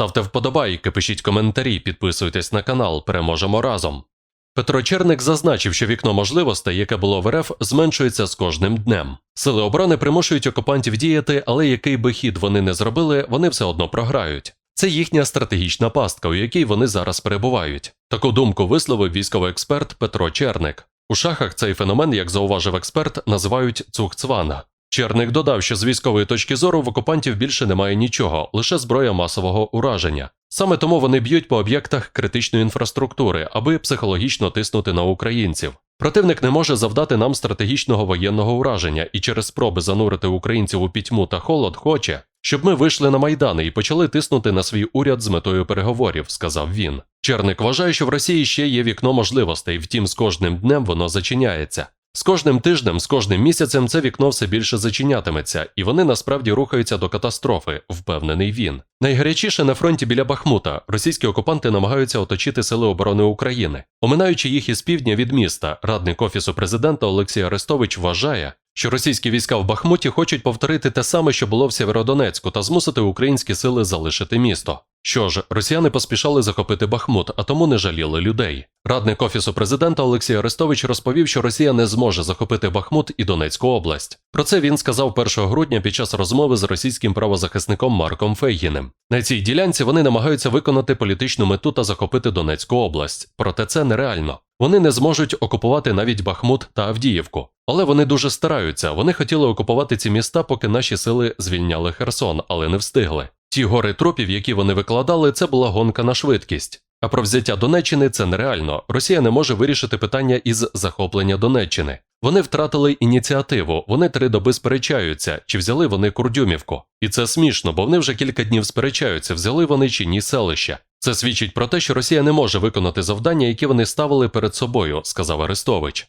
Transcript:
Ставте вподобайки, пишіть коментарі, підписуйтесь на канал. Переможемо разом. Петро Черник зазначив, що вікно можливостей, яке було в РФ, зменшується з кожним днем. Сили оборони примушують окупантів діяти, але який би хід вони не зробили, вони все одно програють. Це їхня стратегічна пастка, у якій вони зараз перебувають. Таку думку висловив військовий експерт Петро Черник. У шахах цей феномен, як зауважив експерт, називають цухцвана. Черник додав, що з військової точки зору в окупантів більше немає нічого, лише зброя масового ураження. Саме тому вони б'ють по об'єктах критичної інфраструктури, аби психологічно тиснути на українців. Противник не може завдати нам стратегічного воєнного ураження і через спроби занурити українців у пітьму та холод хоче, щоб ми вийшли на майдани і почали тиснути на свій уряд з метою переговорів, сказав він. Черник вважає, що в Росії ще є вікно можливостей, втім, з кожним днем воно зачиняється. З кожним тижнем, з кожним місяцем це вікно все більше зачинятиметься, і вони насправді рухаються до катастрофи, впевнений він. Найгарячіше на фронті біля Бахмута російські окупанти намагаються оточити сили оборони України. Оминаючи їх із півдня від міста, радник офісу президента Олексій Арестович вважає, що російські війська в Бахмуті хочуть повторити те саме, що було в Сєвєродонецьку, та змусити українські сили залишити місто. Що ж, росіяни поспішали захопити Бахмут, а тому не жаліли людей. Радник офісу президента Олексій Арестович розповів, що Росія не зможе захопити Бахмут і Донецьку область. Про це він сказав 1 грудня під час розмови з російським правозахисником Марком Фейгіним. На цій ділянці вони намагаються виконати політичну мету та захопити Донецьку область. Проте це нереально. Вони не зможуть окупувати навіть Бахмут та Авдіївку. Але вони дуже стараються. Вони хотіли окупувати ці міста, поки наші сили звільняли Херсон, але не встигли. Ті гори трупів, які вони викладали, це була гонка на швидкість. А про взяття Донеччини це нереально. Росія не може вирішити питання із захоплення Донеччини. Вони втратили ініціативу, вони три доби сперечаються, чи взяли вони Курдюмівку. І це смішно, бо вони вже кілька днів сперечаються, взяли вони чи ні селище. Це свідчить про те, що Росія не може виконати завдання, які вони ставили перед собою, сказав Арестович.